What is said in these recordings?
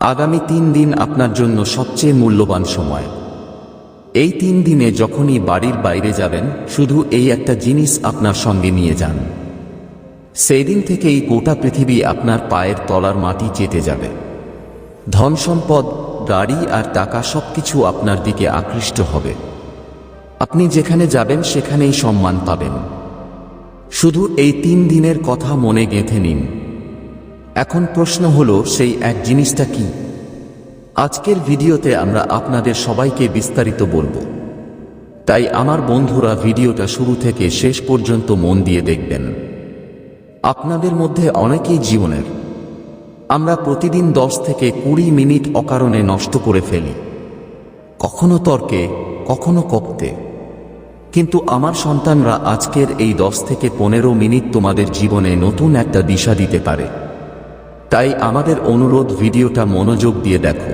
আগামী তিন দিন আপনার জন্য সবচেয়ে মূল্যবান সময়। এই তিন দিনে যখনই বাড়ির বাইরে যাবেন, শুধু এই একটা জিনিস আপনার সঙ্গে নিয়ে যান। সেই দিন থেকেই গোটা পৃথিবী আপনার পায়ের তলার মাটি চেটে যাবে। ধন সম্পদ, গাড়ি আর টাকা সবকিছু আপনার দিকে আকৃষ্ট হবে। আপনি যেখানে যাবেন, সেখানেই সম্মান পাবেন। শুধু এই তিন দিনের কথা মনে গেঁথে নিন। এখন প্রশ্ন হলো, সেই এক জিনিসটা কি? আজকের ভিডিওতে আমরা আপনাদের সবাইকে বিস্তারিত বলব। তাই আমার বন্ধুরা ভিডিওটা শুরু থেকে শেষ পর্যন্ত মন দিয়ে দেখবেন। আপনাদের মধ্যে অনেকেই জীবনের। আমরা প্রতিদিন দশ থেকে কুড়ি মিনিট অকারণে নষ্ট করে ফেলি। কখনো তর্কে, কখনো কপতে কিন্তু আমার সন্তানরা আজকের এই দশ থেকে পনেরো মিনিট তোমাদের জীবনে নতুন একটা দিশা দিতে পারে। তাই আমাদের অনুরোধ ভিডিওটা মনোযোগ দিয়ে দেখো।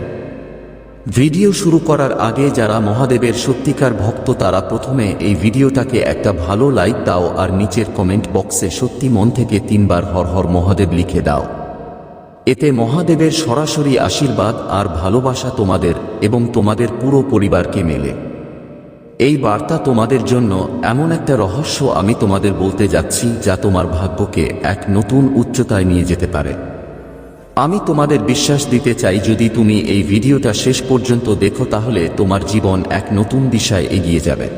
ভিডিও শুরু করার আগে যারা মহাদেবের সত্যিকার ভক্ত, তারা প্রথমে এই ভিডিওটাকে একটা ভালো লাইক দাও আর নিচের কমেন্ট বক্সে সত্যি মন থেকে তিনবার হর হর মহাদেব লিখে দাও। এতে মহাদেবের সরাসরি আশীর্বাদ আর ভালোবাসা তোমাদের এবং তোমাদের পুরো পরিবারকে মেলে। এই বার্তা তোমাদের জন্য এমন একটা রহস্য আমি তোমাদের বলতে যাচ্ছি, যা তোমার ভাগ্যকে এক নতুন উচ্চতায় নিয়ে যেতে পারে। আমি তোমাদের বিশ্বাস দিতে চাই যদি তুমি এই ভিডিওটা শেষ পর্যন্ত দেখো তাহলে তোমার জীবন এক নতুন দিশায় এগিয়ে যাবে।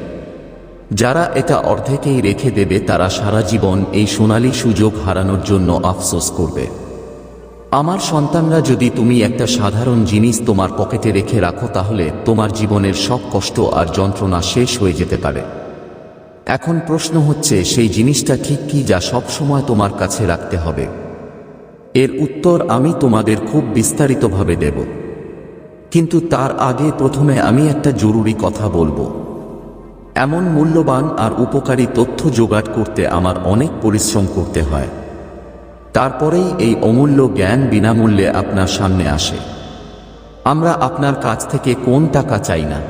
যারা এটা অর্ধেকেই রেখে দেবে তারা সারা জীবন এই সোনালী সুযোগ হারানোর জন্য আফসোস করবে। আমার সন্তানরা যদি তুমি একটা সাধারণ জিনিস তোমার পকেটে রেখে রাখো তাহলে তোমার জীবনের সব কষ্ট আর যন্ত্রণা শেষ হয়ে যেতে পারে। এখন প্রশ্ন হচ্ছে, সেই জিনিসটা ঠিক কি যা সব সময় তোমার কাছে রাখতে হবে? এর উত্তর আমি তোমাদের খুব বিস্তারিতভাবে দেব। কিন্তু তার আগে প্রথমে আমি একটা জরুরি কথা বলব। এমন মূল্যবান আর উপকারী তথ্য জোগাড় করতে আমার অনেক পরিশ্রম করতে হয়। তারপরেই এই অমূল্য জ্ঞান বিনামূল্যে আপনার সামনে আসে। আমরা আপনার কাছ থেকে কোন টাকা চাই না।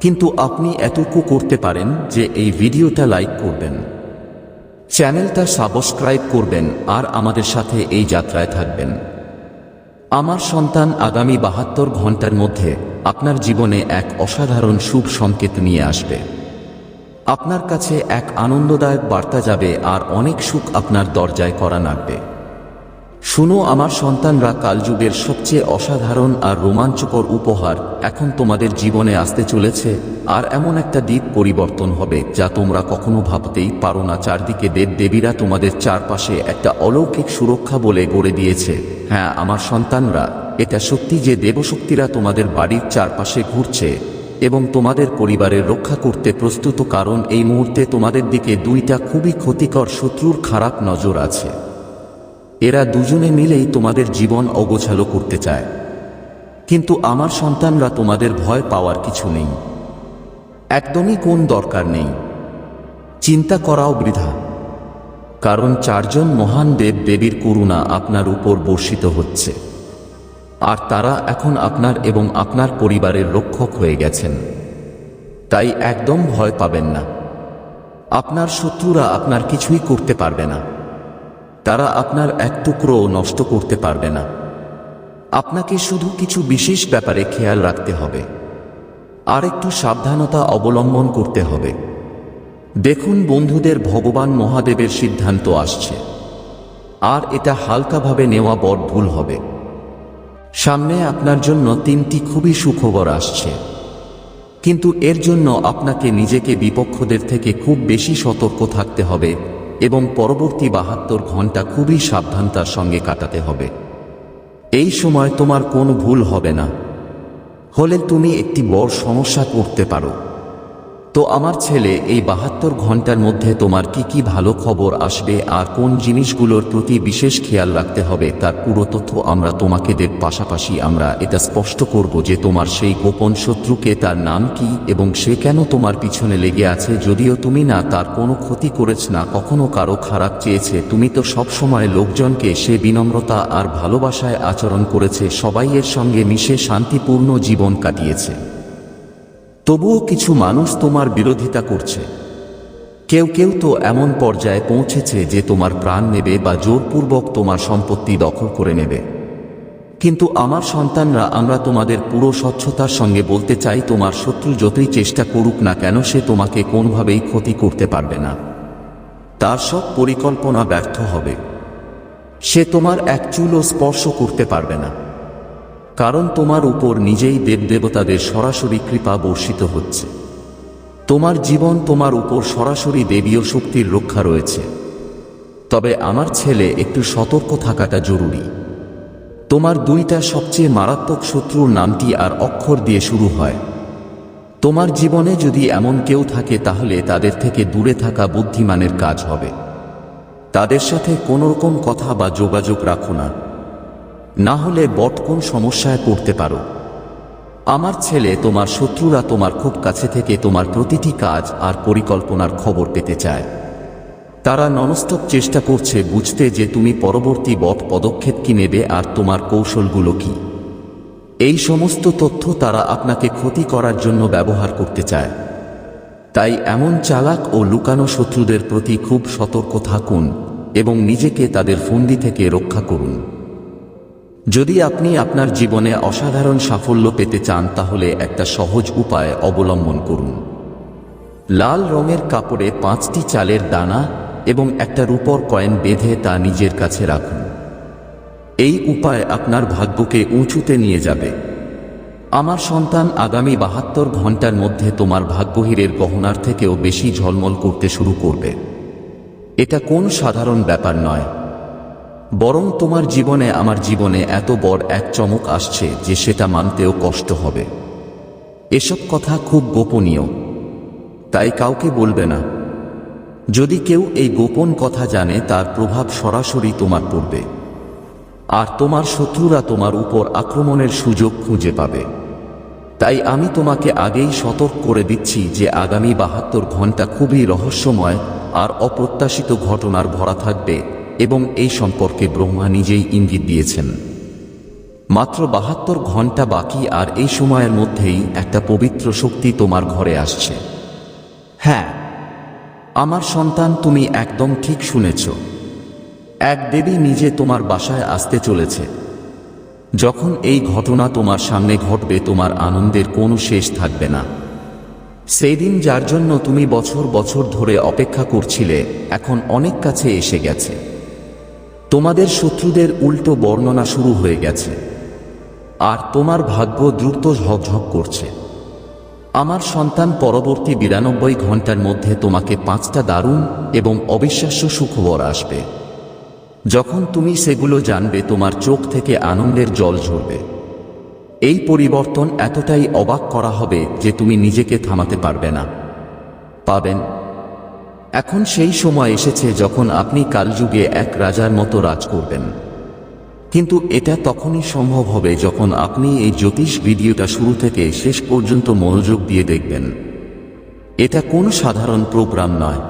কিন্তু আপনি এতটুকু করতে পারেন যে এই ভিডিওটা লাইক করবেন। চ্যানেলটা সাবস্ক্রাইব করবেন আর আমাদের সাথে এই যাত্রায় থাকবেন। আমার সন্তান আগামী বাহাত্তর ঘণ্টার মধ্যে আপনার জীবনে এক অসাধারণ শুভ সংকেত নিয়ে আসবে। আপনার কাছে এক আনন্দদায়ক বার্তা যাবে আর অনেক সুখ আপনার দরজায় করা নাড়বে। শুনো আমার সন্তানরা কালযুগের সবচেয়ে অসাধারণ আর রোমাঞ্চকর উপহার। এখন তোমাদের জীবনে আসতে চলেছে, আর এমন একটা দিক পরিবর্তন হবে যা তোমরা কখনো ভাবতেই পারো না। চারদিকে দেব দেবীরা তোমাদের চারপাশে একটা অলৌকিক সুরক্ষা বলে গড়ে দিয়েছে। হ্যাঁ আমার সন্তানরা, এটা সত্যি যে দেবশক্তিরা তোমাদের বাড়ির চারপাশে ঘুরছে এবং তোমাদের পরিবারের রক্ষা করতে প্রস্তুত, কারণ এই মুহূর্তে তোমাদের দিকে দুইটা খুবই ক্ষতিকর শত্রুর খারাপ নজর আছে। এরা দুজনে মিলেই তোমাদের জীবন অগোছালো করতে চায়। কিন্তু আমার সন্তানরা তোমাদের ভয় পাওয়ার কিছু নেই। একদমই কোন দরকার নেই। চিন্তা করাও বৃথা। কারণ চারজন মহান দেব দেবীর করুণা আপনার উপর বর্ষিত হচ্ছে। আর তারা এখন আপনার এবং আপনার পরিবারের রক্ষক হয়ে গেছেন। তাই একদম ভয় পাবেন না। আপনার শত্রুরা আপনার কিছুই করতে পারবে না। তারা আপনার এক টুকরো নষ্ট করতে পারবে না। আপনাকে শুধু কিছু বিশেষ ব্যাপারে খেয়াল রাখতে হবে। আর একটু সাবধানতা অবলম্বন করতে হবে। দেখুন বন্ধুদের ভগবান মহাদেবের সিদ্ধান্ত আসছে। আর এটা হালকাভাবে নেওয়া বড় ভুল হবে। সামনে আপনার জন্য তিনটি খুবই সুখবর আসছে। কিন্তু এর জন্য আপনাকে নিজেকে বিপক্ষদের থেকে খুব বেশি সতর্ক থাকতে হবে। এবং পরবর্তী বাহাত্তর ঘণ্টা খুবই সাবধানতার সঙ্গে কাটাতে হবে। এই সময় তোমার কোনো ভুল হবে না। হলে তুমি একটি বড় সমস্যা করতে পারো। তো আমার ছেলে, এই বাহাত্তর ঘণ্টার মধ্যে তোমার কি কি ভালো খবর আসবে আর কোন জিনিসগুলোর প্রতি বিশেষ খেয়াল রাখতে হবে তার পুরো তথ্য আমরা তোমাকে দেব। পাশাপাশি আমরা এটা স্পষ্ট করব যে তোমার সেই গোপন শত্রুকে তার নাম কি এবং সে কেন তোমার পিছনে লেগে আছে। যদিও তুমি না তার কোনো ক্ষতি করেছ না, কখনো কারও খারাপ চেয়েছে। তুমি তো সব সময় লোকজনকে সে বিনম্রতা আর ভালোবাসায় আচরণ করেছে। সবাই এর সঙ্গে মিশে শান্তিপূর্ণ জীবন কাটিয়েছে। তবুও কিছু মানুষ তোমার বিরোধিতা করছে। কেউ কেউ তো এমন পর্যায়ে পৌঁছেছে যে তোমার প্রাণ নেবে বা জোরপূর্বক তোমার সম্পত্তি দখল করে নেবে। কিন্তু আমার সন্তানরা, আমরা তোমাদের পুরো স্বচ্ছতার সঙ্গে বলতে চাই, তোমার শত্রু যতই চেষ্টা করুক না কেন, সে তোমাকে কোনোভাবেই ক্ষতি করতে পারবে না। তার সব পরিকল্পনা ব্যর্থ হবে। সে তোমার এক চুলও স্পর্শ করতে পারবে না। কারণ তোমার উপর নিজেই দেবদেবতাদের সরাসরি কৃপা বর্ষিত হচ্ছে। তোমার জীবন তোমার উপর সরাসরি দেবীয় শক্তির রক্ষা রয়েছে। তবে আমার ছেলে একটু সতর্ক থাকাটা জরুরি। তোমার দুইটা সবচেয়ে মারাত্মক শত্রুর নামটি আর অক্ষর দিয়ে শুরু হয়। তোমার জীবনে যদি এমন কেউ থাকে তাহলে তাদের থেকে দূরে থাকা বুদ্ধিমানের কাজ হবে। তাদের সাথে কোনো রকম কথা বা যোগাযোগ রাখো না। না হলে বট কোন সমস্যায় পড়তে পারো। আমার ছেলে তোমার শত্রুরা তোমার খুব কাছে থেকে তোমার প্রতিটি কাজ আর পরিকল্পনার খবর পেতে চায়। তারা ননস্তপ চেষ্টা করছে বুঝতে যে তুমি পরবর্তী বট পদক্ষেপ কি নেবে আর তোমার কৌশলগুলো কি। এই সমস্ত তথ্য তারা আপনাকে ক্ষতি করার জন্য ব্যবহার করতে চায়। তাই এমন চালাক ও লুকানো শত্রুদের প্রতি খুব সতর্ক থাকুন এবং নিজেকে তাদের ফন্দি থেকে রক্ষা করুন। যদি আপনি আপনার জীবনে অসাধারণ সাফল্য পেতে চান, তাহলে একটা সহজ উপায় অবলম্বন করুন। লাল রঙের কাপড়ে পাঁচটি চালের দানা এবং একটা রূপর কয়েন বেঁধে তা নিজের কাছে রাখুন। এই উপায় আপনার ভাগ্যকে উঁচুতে নিয়ে যাবে। আমার সন্তান আগামী বাহাত্তর ঘণ্টার মধ্যে তোমার ভাগ্যহীরের গহনার থেকেও বেশি ঝলমল করতে শুরু করবে। এটা কোন সাধারণ ব্যাপার নয়। বরং তোমার জীবনে আমার জীবনে এত বড় এক চমক আসছে যে সেটা মানতেও কষ্ট হবে। এসব কথা খুব গোপনীয়। তাই কাউকে বলবে না। যদি কেউ এই গোপন কথা জানে, তার প্রভাব সরাসরি তোমার পড়বে। আর তোমার শত্রুরা তোমার উপর আক্রমণের সুযোগ খুঁজে পাবে। তাই আমি তোমাকে আগেই সতর্ক করে দিচ্ছি যে আগামী বাহাত্তর ঘণ্টা খুবই রহস্যময় আর অপ্রত্যাশিত ঘটনার ভরা থাকবে। এবং এই সম্পর্কে ব্রহ্মা নিজেই ইঙ্গিত দিয়েছেন। মাত্র বাহাত্তর ঘণ্টা বাকি আর এই সময়ের মধ্যেই একটা পবিত্র শক্তি তোমার ঘরে আসছে। হ্যাঁ আমার সন্তান তুমি একদম ঠিক শুনেছ। এক দেবী নিজে তোমার বাসায় আসতে চলেছে। যখন এই ঘটনা তোমার সামনে ঘটবে তোমার আনন্দের কোনো শেষ থাকবে না। সেই দিন যার জন্য তুমি বছর বছর ধরে অপেক্ষা করছিলে, এখন অনেক কাছে এসে গেছে। তোমাদের শত্রুদের উল্টো বর্ণনা শুরু হয়ে গেছে। আর তোমার ভাগ্য দ্রুত ঝকঝক করছে। আমার সন্তান পরবর্তী বিরানব্বই ঘণ্টার মধ্যে তোমাকে পাঁচটা দারুণ এবং অবিশ্বাস্য সুখবর আসবে। যখন তুমি সেগুলো জানবে, তোমার চোখ থেকে আনন্দের জল ঝরবে। এই পরিবর্তন এতটাই অবাক করা হবে যে তুমি নিজেকে থামাতে পারবে না। পাবেন এখন সেই সময় এসেছে যখন আপনি কালযুগে এক রাজার মতো রাজ করবেন। কিন্তু এটা তখনই সম্ভব হবে যখন আপনি এই জ্যোতিষ ভিডিওটা শুরু থেকে শেষ পর্যন্ত মনোযোগ দিয়ে দেখবেন। এটা কোন সাধারণ প্রোগ্রাম নয়।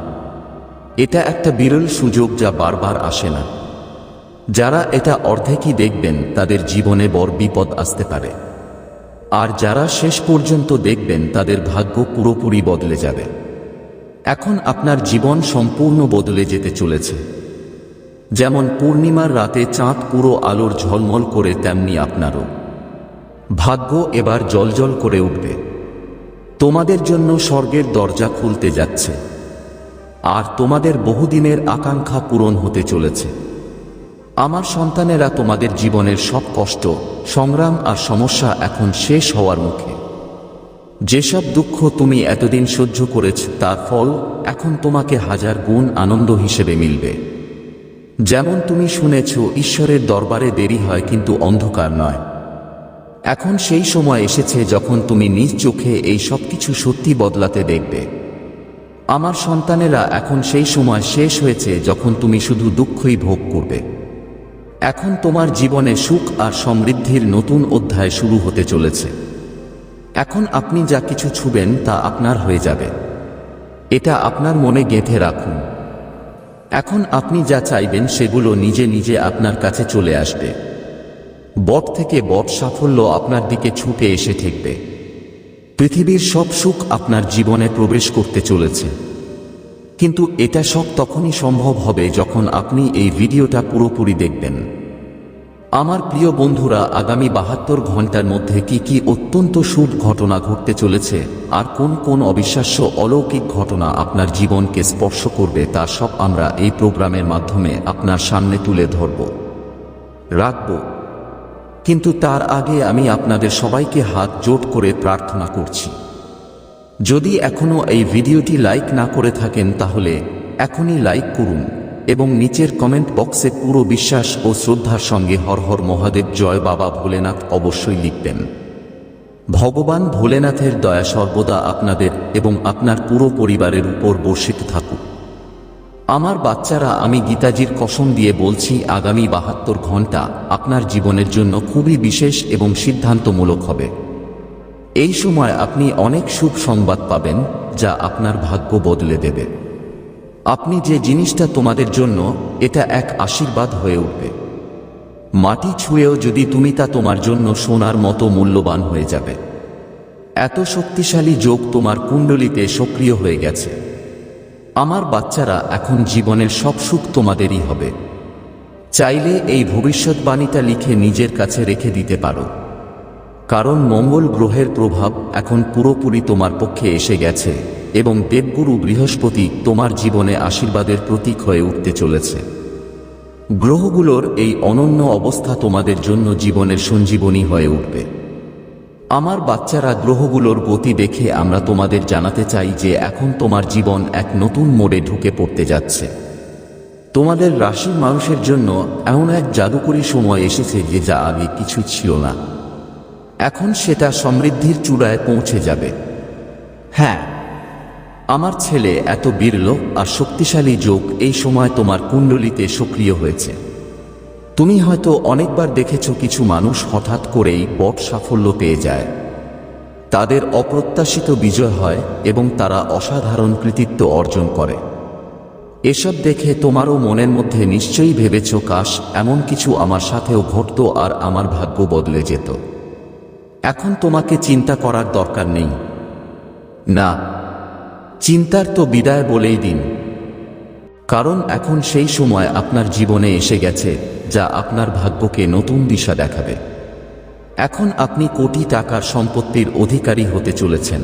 এটা একটা বিরল সুযোগ যা বারবার আসে না। যারা এটা অর্ধেকই দেখবেন, তাদের জীবনে বড় বিপদ আসতে পারে। আর যারা শেষ পর্যন্ত দেখবেন, তাদের ভাগ্য পুরোপুরি বদলে যাবে। এখন আপনার জীবন সম্পূর্ণ বদলে যেতে চলেছে। যেমন পূর্ণিমার রাতে চাঁদ পুরো আলোর ঝলমল করে, তেমনি আপনারও। ভাগ্য এবার জলজল করে উঠবে। তোমাদের জন্য স্বর্গের দরজা খুলতে যাচ্ছে। আর তোমাদের বহুদিনের আকাঙ্ক্ষা পূরণ হতে চলেছে। আমার সন্তানেরা তোমাদের জীবনের সব কষ্ট, সংগ্রাম আর সমস্যা এখন শেষ হওয়ার মুখে। যেসব দুঃখ তুমি এতদিন সহ্য করেছ, তার ফল এখন তোমাকে হাজার গুণ আনন্দ হিসেবে মিলবে। যেমন তুমি শুনেছ, ঈশ্বরের দরবারে দেরি হয়, কিন্তু অন্ধকার নয়। এখন সেই সময় এসেছে যখন তুমি নিজ চোখে এই সব কিছু সত্যি বদলাতে দেখবে। আমার সন্তানেরা এখন সেই সময় শেষ হয়েছে যখন তুমি শুধু দুঃখই ভোগ করবে। এখন তোমার জীবনে সুখ আর সমৃদ্ধির নতুন অধ্যায় শুরু হতে চলেছে। এখন আপনি যা কিছু ছুবেন তা আপনার হয়ে যাবে। এটা আপনার মনে গেঁথে রাখুন। এখন আপনি যা চাইবেন সেগুলো নিজে নিজে আপনার কাছে চলে আসবে। বট থেকে বট সাফল্য আপনার দিকে ছুটে এসে ঠেকবে। পৃথিবীর সব সুখ আপনার জীবনে প্রবেশ করতে চলেছে। কিন্তু এটা সব তখনই সম্ভব হবে যখন আপনি এই ভিডিওটা পুরোপুরি দেখবেন। আমার প্রিয় বন্ধুরা, আগামী বাহাত্তর ঘণ্টার মধ্যে কি কি অত্যন্ত শুভ ঘটনা ঘটতে চলেছে, আর কোন কোন অবিশ্বাস্য অলৌকিক ঘটনা আপনার জীবনকে স্পর্শ করবে তা সব আমরা এই প্রোগ্রামের মাধ্যমে আপনার সামনে তুলে ধরব। রাখব। কিন্তু তার আগে আমি আপনাদের সবাইকে হাত জোট করে প্রার্থনা করছি। যদি এখনও এই ভিডিওটি লাইক না করে থাকেন, তাহলে এখনই লাইক করুন। এবং নিচের কমেন্ট বক্সে পুরো বিশ্বাস ও শ্রদ্ধার সঙ্গে হর হর মহাদেব জয় বাবা ভোলেনাথ অবশ্যই লিখবেন। ভগবান ভোলেনাথের দয়া সর্বদা আপনাদের এবং আপনার পুরো পরিবারের উপর বর্ষিত থাকুক। আমার বাচ্চারা, আমি গীতাজির কসম দিয়ে বলছি, আগামী বাহাত্তর ঘণ্টা আপনার জীবনের জন্য খুবই বিশেষ এবং সিদ্ধান্তমূলক হবে। এই সময় আপনি অনেক শুভ সংবাদ পাবেন, যা আপনার ভাগ্য বদলে দেবে। আপনি যে জিনিসটা তোমাদের জন্য, এটা এক আশীর্বাদ হয়ে উঠবে। মাটি ছুঁয়েও যদি তুমি তা তোমার জন্য সোনার মতো মূল্যবান হয়ে যাবে। এত শক্তিশালী যোগ তোমার কুণ্ডলিতে সক্রিয় হয়ে গেছে। আমার বাচ্চারা এখন জীবনের সব সুখ তোমাদেরই হবে। চাইলে এই ভবিষ্যৎবাণীটা লিখে নিজের কাছে রেখে দিতে পারো। কারণ মঙ্গল গ্রহের প্রভাব এখন পুরোপুরি তোমার পক্ষে এসে গেছে। এবং দেবগুরু বৃহস্পতি তোমার জীবনে আশীর্বাদের প্রতীক হয়ে উঠতে চলেছে। গ্রহগুলোর এই অনন্য অবস্থা তোমাদের জন্য জীবনের সঞ্জীবনী হয়ে উঠবে। আমার বাচ্চারা গ্রহগুলোর গতি দেখে আমরা তোমাদের জানাতে চাই যে এখন তোমার জীবন এক নতুন মোড়ে ঢুকে পড়তে যাচ্ছে। তোমাদের রাশির মানুষের জন্য এমন এক জাদুকরী সময় এসেছে যে যা আগে কিছু ছিল না। এখন সেটা সমৃদ্ধির চূড়ায় পৌঁছে যাবে। হ্যাঁ আমার ছেলে এত বিরল আর শক্তিশালী যোগ এই সময় তোমার কুণ্ডলিতে সক্রিয় হয়েছে। তুমি হয়তো অনেকবার দেখেছ কিছু মানুষ হঠাৎ করেই বট সাফল্য পেয়ে যায়। তাদের অপ্রত্যাশিত বিজয় হয় এবং তারা অসাধারণ কৃতিত্ব অর্জন করে। এসব দেখে তোমারও মনের মধ্যে নিশ্চয়ই ভেবেছ, কাশ, এমন কিছু আমার সাথেও ঘটত আর আমার ভাগ্য বদলে যেত। এখন তোমাকে চিন্তা করার দরকার নেই। না চিন্তার তো বিদায় বলেই দিন। কারণ এখন সেই সময় আপনার জীবনে এসে গেছে, যা আপনার ভাগ্যকে নতুন দিশা দেখাবে। এখন আপনি কোটি টাকার সম্পত্তির অধিকারী হতে চলেছেন।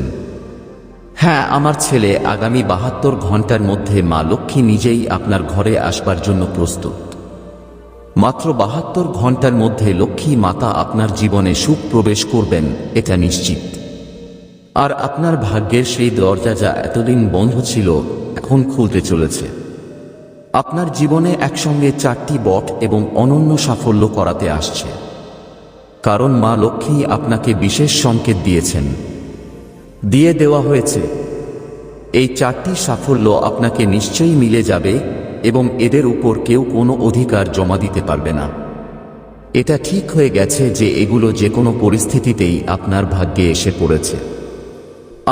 হ্যাঁ আমার ছেলে আগামী বাহাত্তর ঘণ্টার মধ্যে মা লক্ষ্মী নিজেই আপনার ঘরে আসবার জন্য প্রস্তুত। মাত্র বাহাত্তর ঘণ্টার মধ্যে লক্ষ্মী মাতা আপনার জীবনে সুখ প্রবেশ করবেন, এটা নিশ্চিত। আর আপনার ভাগ্যের সেই দরজা যা এতদিন বন্ধ ছিল, এখন খুলতে চলেছে। আপনার জীবনে একসঙ্গে চারটি বট এবং অনন্য সাফল্য করাতে আসছে। কারণ মা লক্ষ্মী আপনাকে বিশেষ সংকেত দিয়েছেন। দিয়ে দেওয়া হয়েছে। এই চারটি সাফল্য আপনাকে নিশ্চয়ই মিলে যাবে এবং এদের উপর কেউ কোনো অধিকার জমা দিতে পারবে না। এটা ঠিক হয়ে গেছে যে এগুলো যে কোনো পরিস্থিতিতেই আপনার ভাগ্যে এসে পড়েছে।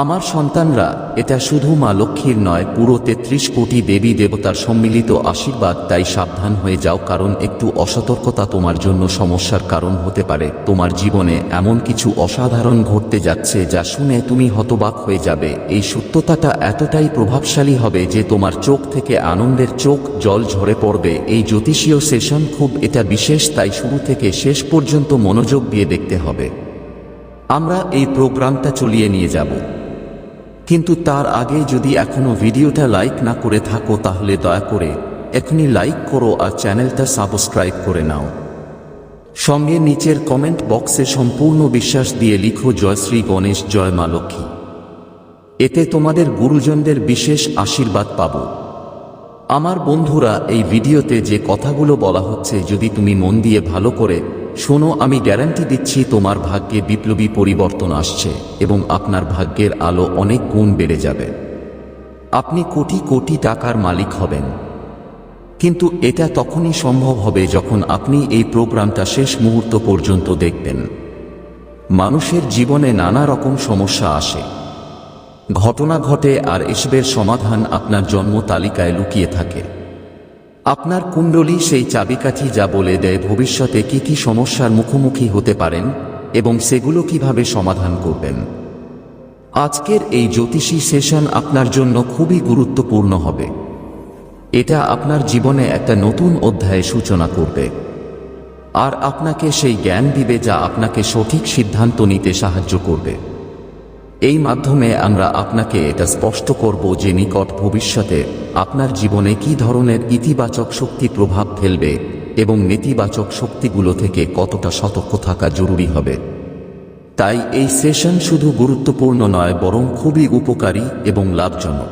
আমার সন্তানরা, এটা শুধু মা লক্ষ্মীর নয়, পুরো তেত্রিশ কোটি দেবী দেবতার সম্মিলিত আশীর্বাদ, তাই সাবধান হয়ে যাও, কারণ একটু অসতর্কতা তোমার জন্য সমস্যার কারণ হতে পারে। তোমার জীবনে এমন কিছু অসাধারণ ঘটতে যাচ্ছে, যা শুনে তুমি হতবাক হয়ে যাবে। এই সত্যতাটা এতটাই প্রভাবশালী হবে যে তোমার চোখ থেকে আনন্দের চোখ, জল ঝরে পড়বে। এই জ্যোতিষীয় সেশন খুব এটা বিশেষ, তাই শুরু থেকে শেষ পর্যন্ত মনোযোগ দিয়ে দেখতে হবে। আমরা এই প্রোগ্রামটা চলিয়ে নিয়ে যাব। কিন্তু তার আগে যদি এখনও ভিডিওটা লাইক না করে থাকো তাহলে দয়া করে এখনই লাইক করো আর চ্যানেলটা সাবস্ক্রাইব করে নাও। সঙ্গে নিচের কমেন্ট বক্সে সম্পূর্ণ বিশ্বাস দিয়ে লিখো, জয় শ্রী গণেশ, জয় মা লক্ষ্মী। এতে তোমাদের গুরুজনদের বিশেষ আশীর্বাদ পাব। আমার বন্ধুরা, এই ভিডিওতে যে কথাগুলো বলা হচ্ছে, যদি তুমি মন দিয়ে ভালো করে শোনো, আমি গ্যারান্টি দিচ্ছি, তোমার ভাগ্যে বিপ্লবী পরিবর্তন আসছে এবং আপনার ভাগ্যের আলো অনেক গুণ বেড়ে যাবে। আপনি কোটি কোটি টাকার মালিক হবেন। কিন্তু এটা তখনই সম্ভব হবে যখন আপনি এই প্রোগ্রামটা শেষ মুহূর্ত পর্যন্ত দেখবেন। মানুষের জীবনে নানা রকম সমস্যা আসে। ঘটনা ঘটে আর এসবের সমাধান আপনার জন্ম তালিকায় লুকিয়ে থাকে। আপনার কুণ্ডলী সেই চাবিকাঠি যা বলে দেয় ভবিষ্যতে কি কি সমস্যার মুখোমুখি হতে পারেন এবং সেগুলো কীভাবে সমাধান করবেন। আজকের এই জ্যোতিষী সেশন আপনার জন্য খুবই গুরুত্বপূর্ণ হবে। এটা আপনার জীবনে একটা নতুন অধ্যায়ে সূচনা করবে। আর আপনাকে সেই জ্ঞান দিবে যা আপনাকে সঠিক সিদ্ধান্ত নিতে সাহায্য করবে। এই মাধ্যমে আমরা আপনাকে এটা স্পষ্ট করব যে নিকট ভবিষ্যতে আপনার জীবনে কি ধরনের ইতিবাচক শক্তি প্রভাব ফেলবে এবং নেতিবাচক শক্তিগুলো থেকে কতটা সতর্ক থাকা জরুরি হবে। তাই এই সেশন শুধু গুরুত্বপূর্ণ নয়, বরং খুবই উপকারী এবং লাভজনক।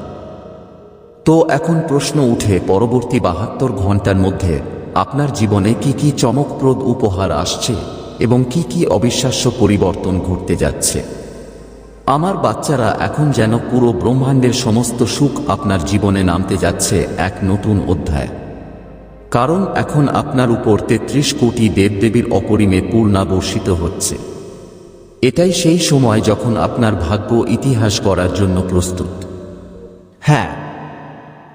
তো এখন প্রশ্ন উঠে পরবর্তী বাহাত্তর ঘণ্টার মধ্যে আপনার জীবনে কি কি চমকপ্রদ উপহার আসছে এবং কি কি অবিশ্বাস্য পরিবর্তন ঘটতে যাচ্ছে? আমার বাচ্চারা এখন যেন পুরো ব্রহ্মাণ্ডের সমস্ত সুখ আপনার জীবনে নামতে যাচ্ছে এক নতুন অধ্যায়। কারণ এখন আপনার উপর তেত্রিশ কোটি দেবদেবীর অপরিমে পূর্ণাবর্ষিত হচ্ছে। এটাই সেই সময় যখন আপনার ভাগ্য ইতিহাস করার জন্য প্রস্তুত। হ্যাঁ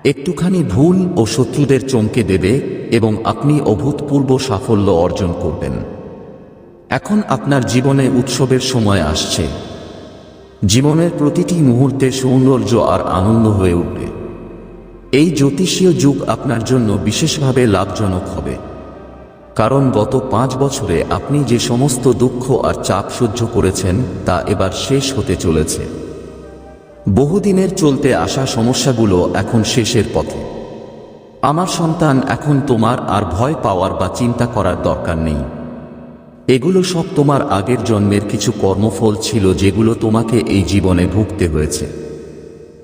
একটুখানি ভুল ও শত্রুদের চমকে দেবে এবং আপনি অভূতপূর্ব সাফল্য অর্জন করবেন। এখন আপনার জীবনে উৎসবের সময় আসছে। জীবনের প্রতিটি মুহূর্তে সৌন্দর্য আর আনন্দ হয়ে উঠবে। এই জ্যোতিষীয় যুগ আপনার জন্য বিশেষভাবে লাভজনক হবে। কারণ গত পাঁচ বছরে আপনি যে সমস্ত দুঃখ আর চাপ সহ্য করেছেন, তা এবার শেষ হতে চলেছে। বহুদিনের চলতে আসা সমস্যাগুলো এখন শেষের পথে। আমার সন্তান এখন তোমার আর ভয় পাওয়ার বা চিন্তা করার দরকার নেই। এগুলো সব তোমার আগের জন্মের কিছু কর্মফল ছিল যেগুলো তোমাকে এই জীবনে ভুগতে হয়েছে।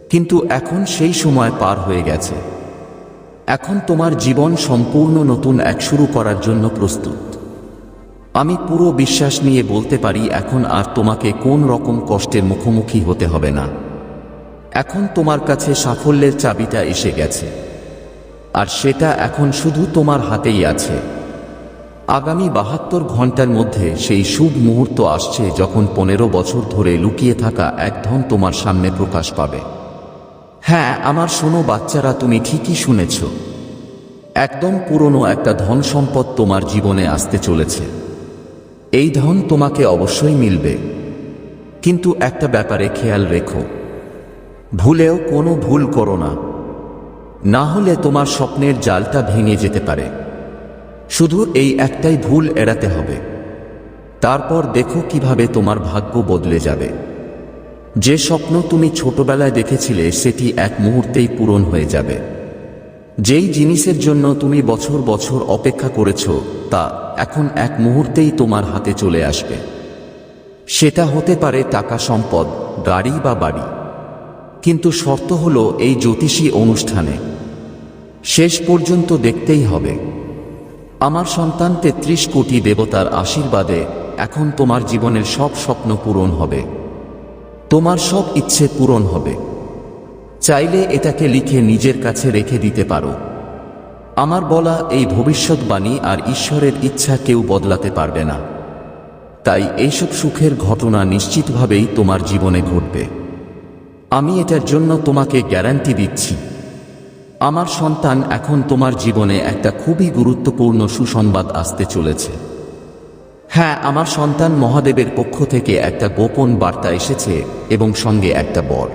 কিন্তু এখন সেই সময় পার হয়ে গেছে। এখন তোমার জীবন সম্পূর্ণ নতুন এক শুরু করার জন্য প্রস্তুত। আমি পুরো বিশ্বাস নিয়ে বলতে পারি, এখন আর তোমাকে কোন রকম কষ্টের মুখোমুখি হতে হবে না। এখন তোমার কাছে সাফল্যের চাবিটা এসে গেছে। আর সেটা এখন শুধু তোমার হাতেই আছে। আগামী বাহাত্তর ঘণ্টার মধ্যে সেই শুভ মুহূর্ত আসছে যখন পনেরো বছর ধরে লুকিয়ে থাকা এক ধন তোমার সামনে প্রকাশ পাবে। হ্যাঁ আমার শোনো বাচ্চারা, তুমি ঠিকই শুনেছ। একদম পুরনো একটা ধন সম্পদ তোমার জীবনে আসতে চলেছে। এই ধন তোমাকে অবশ্যই মিলবে। কিন্তু একটা ব্যাপারে খেয়াল রেখো। ভুলেও কোনো ভুল করো না। না হলে তোমার স্বপ্নের জালটা ভেঙে যেতে পারে। শুধু এই একটাই ভুল এড়াতে হবে। তারপর দেখো কীভাবে তোমার ভাগ্য বদলে যাবে। যে স্বপ্ন তুমি ছোটবেলায় দেখেছিলে, সেটি এক মুহূর্তেই পূরণ হয়ে যাবে। যেই জিনিসের জন্য তুমি বছর বছর অপেক্ষা করেছ, তা এখন এক মুহূর্তেই তোমার হাতে চলে আসবে। সেটা হতে পারে টাকা সম্পদ, গাড়ি বা বাড়ি। কিন্তু শর্ত হলো এই জ্যোতিষী অনুষ্ঠানে। শেষ পর্যন্ত দেখতেই হবে। আমার সন্তান তেত্রিশ কোটি দেবতার আশীর্বাদে এখন তোমার জীবনের সব স্বপ্ন পূরণ হবে। তোমার সব ইচ্ছে পূরণ হবে। চাইলে এটাকে লিখে নিজের কাছে রেখে দিতে পারো। আমার বলা এই ভবিষ্যৎবাণী আর ঈশ্বরের ইচ্ছা কেউ বদলাতে পারবে না। তাই এইসব সুখের ঘটনা নিশ্চিতভাবেই তোমার জীবনে ঘটবে। আমি এটার জন্য তোমাকে গ্যারান্টি দিচ্ছি। আমার সন্তান এখন তোমার জীবনে একটা খুবই গুরুত্বপূর্ণ সুসংবাদ আসতে চলেছে। হ্যাঁ আমার সন্তান মহাদেবের পক্ষ থেকে একটা গোপন বার্তা এসেছে এবং সঙ্গে একটা বর।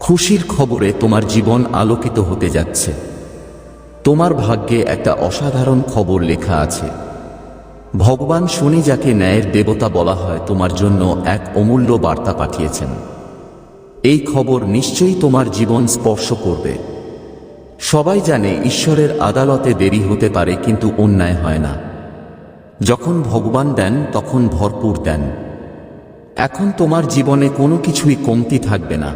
খুশির খবরে তোমার জীবন আলোকিত হতে যাচ্ছে। তোমার ভাগ্যে একটা অসাধারণ খবর লেখা আছে। ভগবান শনি যাকে ন্যায়ের দেবতা বলা হয়, তোমার জন্য এক অমূল্য বার্তা পাঠিয়েছেন। এই খবর নিশ্চয়ই তোমার জীবন স্পর্শ করবে। সবাই জানে ঈশ্বরের আদালতে দেরি হতে পারে, কিন্তু অন্যায় হয় না। যখন ভগবান দেন, তখন ভরপুর দেন। এখন তোমার জীবনে কোনো কিছুই কমতি থাকবে না।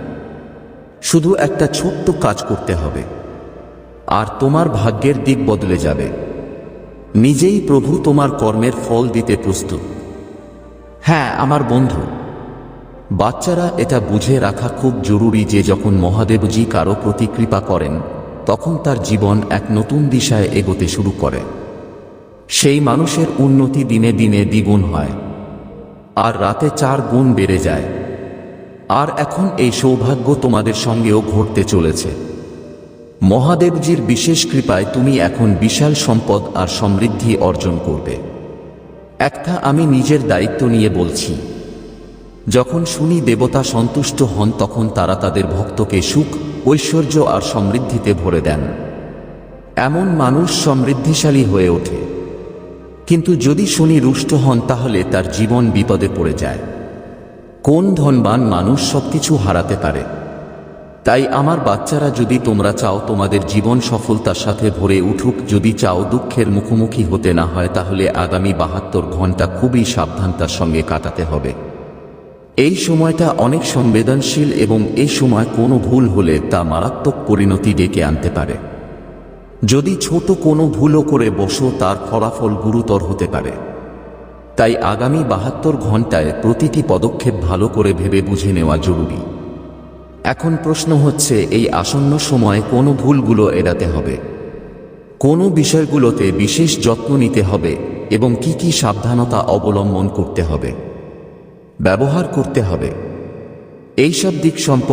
শুধু একটা ছোট্ট কাজ করতে হবে। আর তোমার ভাগ্যের দিক বদলে যাবে। নিজেই প্রভু তোমার কর্মের ফল দিতে প্রস্তুত। হ্যাঁ আমার বন্ধু, বাচ্চারা এটা বুঝে রাখা খুব জরুরি যে যখন মহাদেবজি কারও প্রতি কৃপা করেন তখন তার জীবন এক নতুন দিশায় এগোতে শুরু করে। সেই মানুষের উন্নতি দিনে দিনে দ্বিগুণ হয়, আর রাতে চার গুণ বেড়ে যায়। আর এখন এই সৌভাগ্য তোমাদের সঙ্গেও ঘটতে চলেছে। মহাদেবজির বিশেষ কৃপায় তুমি এখন বিশাল সম্পদ আর সমৃদ্ধি অর্জন করবে। একটা আমি নিজের দায়িত্ব নিয়ে বলছি। যখন শুনি দেবতা সন্তুষ্ট হন, তখন তারা তাদের ভক্তকে সুখ ঐশ্বর্য আর সমৃদ্ধিতে ভরে দেন। এমন মানুষ সমৃদ্ধিশালী হয়ে ওঠে। কিন্তু যদি শনি রুষ্ট হন, তাহলে তার জীবন বিপদে পড়ে যায়। কোন ধনবান মানুষ সবকিছু হারাতে পারে? তাই আমার বাচ্চারা, যদি তোমরা চাও তোমাদের জীবন সফলতার সাথে ভরে উঠুক, যদি চাও দুঃখের মুখোমুখি হতে না হয়, তাহলে আগামী বাহাত্তর ঘণ্টা খুবই সাবধানতার সঙ্গে কাটাতে হবে। এই সময়টা অনেক সংবেদনশীল এবং এই সময় কোনো ভুল হলে তা মারাত্মক পরিণতি ডেকে আনতে পারে। যদি ছোট কোনো ভুলও করে বসো, তার ফলাফল গুরুতর হতে পারে। তাই আগামী বাহাত্তর ঘন্টায় প্রতিটি পদক্ষেপ ভালো করে ভেবে বুঝে নেওয়া জরুরি। এখন প্রশ্ন হচ্ছে, এই আসন্ন সময়ে কোন ভুলগুলো এড়াতে হবে? কোন বিষয়গুলোতে বিশেষ যত্ন নিতে হবে এবং কি কি সাবধানতা অবলম্বন করতে হবে? ব্যবহার করতে হবে। এইসব দিক সম্পর্কে